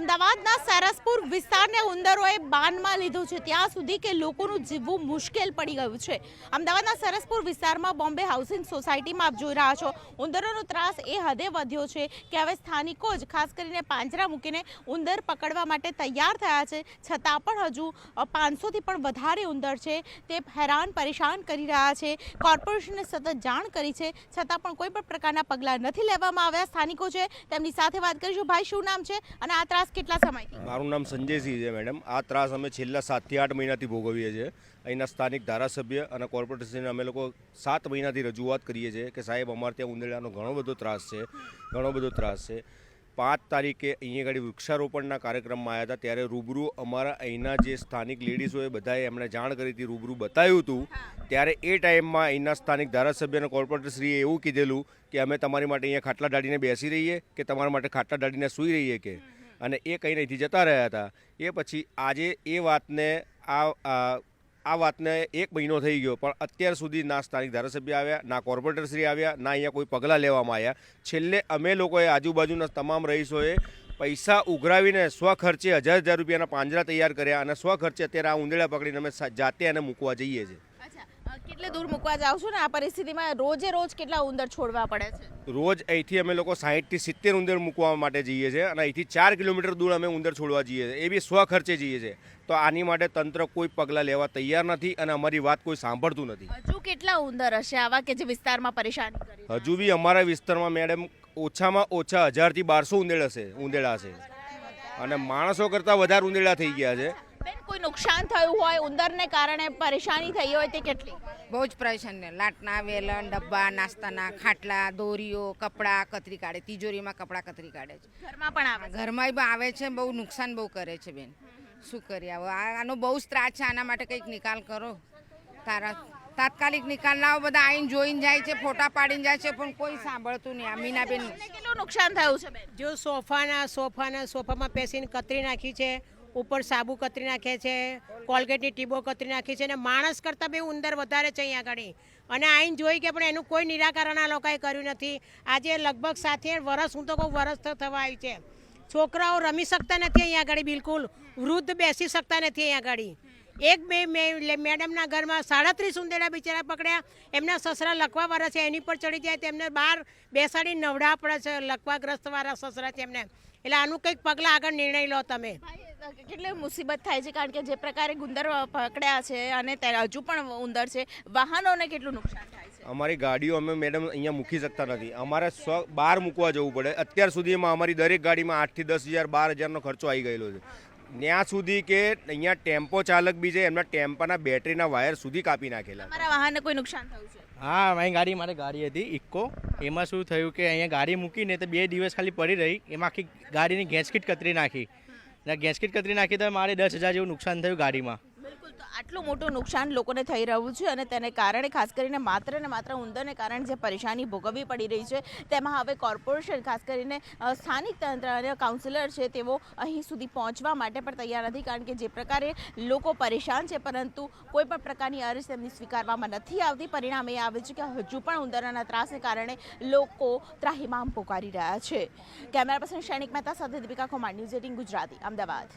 અમદાવાદના સરસપુર વિસ્તારને ઉંદરોએ બાનમાં લીધું છે. ત્યાં સુધી કે લોકોનું જીવવું મુશ્કેલ પડી ગયું છે. અમદાવાદના સરસપુર વિસ્તારમાં બોમ્બે હાઉસિંગ સોસાયટીમાં આપ જોઈ રહ્યા છો. ઉંદરોનો ત્રાસ એ હદે વધ્યો છે કે હવે સ્થાનિકો જ, ખાસ કરીને પાંજરા મૂકીને ઉંદર પકડવા માટે તૈયાર થયા છે. છતાં પણ હજુ પાંચસોથી પણ વધારે ઉંદર છે. તે હેરાન, પરેશાન કરી રહ્યા છે. કોર્પોરેશને સતત જાણ કરી છે. છતાં પણ કોઈ પણ પ્રકારના પગલાં નથી લેવામાં આવ્યા. સ્થાનિકો છે, તેમની સાથે વાત કરીશું. ભાઈ, શું નામ છે? અને આ ત્રાસ કેટલા સમયથી મારું નામ સંજયસિંહ છે મેડમ આ ત્રાસ અમે છેલ્લા સાતથી આઠ મહિનાથી ભોગવીએ છીએ. અહીંના સ્થાનિક ધારાસભ્ય અને કોર્પોરેટરશ્રીને અમે લોકો સાત મહિનાથી રજૂઆત કરીએ છીએ કે સાહેબ, અમારે ત્યાં ઉંદેડાનો ઘણો બધો ત્રાસ છે, ઘણો બધો ત્રાસ છે. પાંચ તારીખે અહીંયા આગળ વૃક્ષારોપણના કાર્યક્રમમાં આવ્યા હતા, ત્યારે રૂબરૂ અમારા અહીંના જે સ્થાનિક લેડીઝોએ બધાએ એમણે જાણ કરી હતી, રૂબરૂ બતાવ્યું હતું. ત્યારે એ ટાઈમમાં અહીંના સ્થાનિક ધારાસભ્ય અને કોર્પોરેટરશ્રીએ એવું કીધેલું કે અમે તમારી માટે અહીંયા ખાટલા ડાળીને બેસી રહીએ કે તમારા માટે ખાટલા ડાળીને સૂઈ રહીએ કે? અને એ કંઈ અહીંથી જતા રહ્યા હતા. એ પછી આજે એ વાતને આ, આ- આ વાતને એક મહિનો થઈ ગયો, પણ અત્યાર સુધી ના સ્થાનિક ધારાસભ્ય આવ્યા, ના કોર્પોરેટરશ્રી આવ્યા, ના અહીંયા કોઈ પગલાં લેવામાં આવ્યા. છેલ્લે અમે લોકોએ આજુબાજુના તમામ રહીશોએ પૈસા ઉઘરાવીને સ્વખર્ચે હજાર હજાર રૂપિયાના પાંજરા તૈયાર કર્યા અને સ્વખર્ચે અત્યારે આ ઉંદેડા પકડીને અમે જાતે એને મૂકવા જઈએ છીએ. કેટલે દૂર મૂકવા જાવ છો ને આ પરિસ્થિતિમાં રોજે રોજ કેટલા ઉંદર છોડવા પડે છે? રોજ અહીંથી અમે લોકો સાહીઠથી સિત્તેર ઉંદર મૂકવા માટે જઈએ છીએ અને અહીંથી ચાર કિલોમીટર દૂર અમે ઉંદર છોડવા જઈએ છીએ. એ બી સ્વખર્ચે જઈએ છીએ. તો આની માટે તંત્ર કોઈ પગલાં લેવા તૈયાર નથી અને અમારી વાત કોઈ સાંભળતું નથી. હજુ કેટલા ઉંદર હશે આવા કે જે વિસ્તારમાં પરેશાન હજુ બી અમારા વિસ્તારમાં મેડમ ઓછામાં ઓછા હજારથી બારસો ઉંદેડ હશે ઉંદેડા હશે. અને માણસો કરતાં વધારે ઉંદેડા થઈ ગયા છે છે? કોઈ નુકસાન થયું હોય ઉંદરને કારણે પરેશાની થઈ હોય તે કેટલી? બહુ જ પરેશાન ને. લાટના વેલણ ડબ્બા નાસ્તાના ખાટલા દોરીઓ કપડાં કતરી કાઢે. તિજોરીમાં કપડાં કતરી કાઢે છે. ઘરમાં પણ આવે. ઘરમાં પણ આવે છે બહુ નુકસાન બહુ કરે છે બેન. શું કરીએ હવે? આનો બહુ જ ત્રાસ છે. આના માટે કંઈક નિકાલ કરો. તારા તાત્કાલિક નિકાલ લાવો બધા આવીને જોઈને જાય છે ફોટા પાડીને જાય છે પણ કોઈ સાંભળતું નહીં. આ મીનાબેન કેટલું નુકસાન થયું છે જો સોફાના સોફાના સોફામાં પેસીને કતરી નાખી છે ઉપર સાબુ કતરી નાખે છે, કોલગેટની ટીબો કતરી નાખી છે અને માણસ કરતાં બી ઉંદર વધારે છે અહીંયા આગળ. અને આઈને જોઈ કે પણ એનું કોઈ નિરાકરણ આ લોકોએ કર્યું નથી. આજે લગભગ સાથે વરસ, હું તો કહું વરસ તો થવા આવી છે. છોકરાઓ રમી શકતા નથી અહીંયા આગળ બિલકુલ. વૃદ્ધ બેસી શકતા નથી અહીંયા આગળ. એક બે મે- મેડમના ઘરમાં સાડત્રીસ ઉંદેડા બિચારા પકડ્યા. એમના સસરા લખવા વાળા છે એની પર ચડી જાય તેમને બહાર બેસાડી નવડા પડે છે લખવાગ્રસ્ત વાળા સસરા છે એમને. એટલે આનું કંઈક પગલાં આગળ નિર્ણય લો તમે. કેટલી મુસીબત થાય છે કારણ કે જે પ્રકારે ગુંદર પકડ્યા છે અને હજુ પણ ઉંદર છે વાહનોને કેટલું નુકસાન થાય છે? અમારી ગાડીઓ અમે મેડમ અહીંયા મૂકી શકતા નથી. અમારે સ્વ બહાર મૂકવા જવું પડે. અત્યાર સુધીમાં અમારી દરેક ગાડીમાં આઠથી દસ હજાર બાર હજારનો ખર્ચો આવી ગયેલો છે. ત્યાં સુધી કે અહીંયા ટેમ્પો ચાલક બી છે એમના ટેમ્પાના બેટરીના વાયર સુધી કાપી નાખેલા મારા વાહનને કોઈ નુકસાન થયું છે? હા અહીં ગાડી મારી ગાડી હતી ઇક્કો. એમાં શું થયું કે અહીંયા ગાડી મૂકીને તો બે દિવસ ખાલી પડી રહી. એમાં આખી ગાડીની ગેસકીટ કતરી નાખી. અને ગેસકીટ કતરી નાખી તો મારે દસ હજાર જેવું નુકસાન થયું ગાડીમાં. આટલું મોટું નુકસાન લોકોને થઈ રહ્યું છે અને તેને કારણે ખાસ કરીને માત્ર ને માત્ર ઉંદરને કારણે જે પરેશાની ભોગવવી પડી રહી છે, તેમાં હવે કોર્પોરેશન ખાસ કરીને સ્થાનિક તંત્ર અને કાઉન્સિલર છે તેઓ અહીં સુધી પહોંચવા માટે પણ તૈયાર નથી કારણ કે જે પ્રકારે લોકો પરેશાન છે પરંતુ કોઈ પણ પ્રકારની અરજ તેમની સ્વીકારવામાં નથી આવતી. પરિણામ એ આવે છે કે હજુ પણ ઉંદરના ત્રાસને કારણે લોકો ત્રાહિમામ પોકારી રહ્યા છે. કેમેરા પર્સન શૈનિક મહેતા સાથે દીપિકા ખોમાર ન્યૂઝ એટીન ગુજરાતી, અમદાવાદ.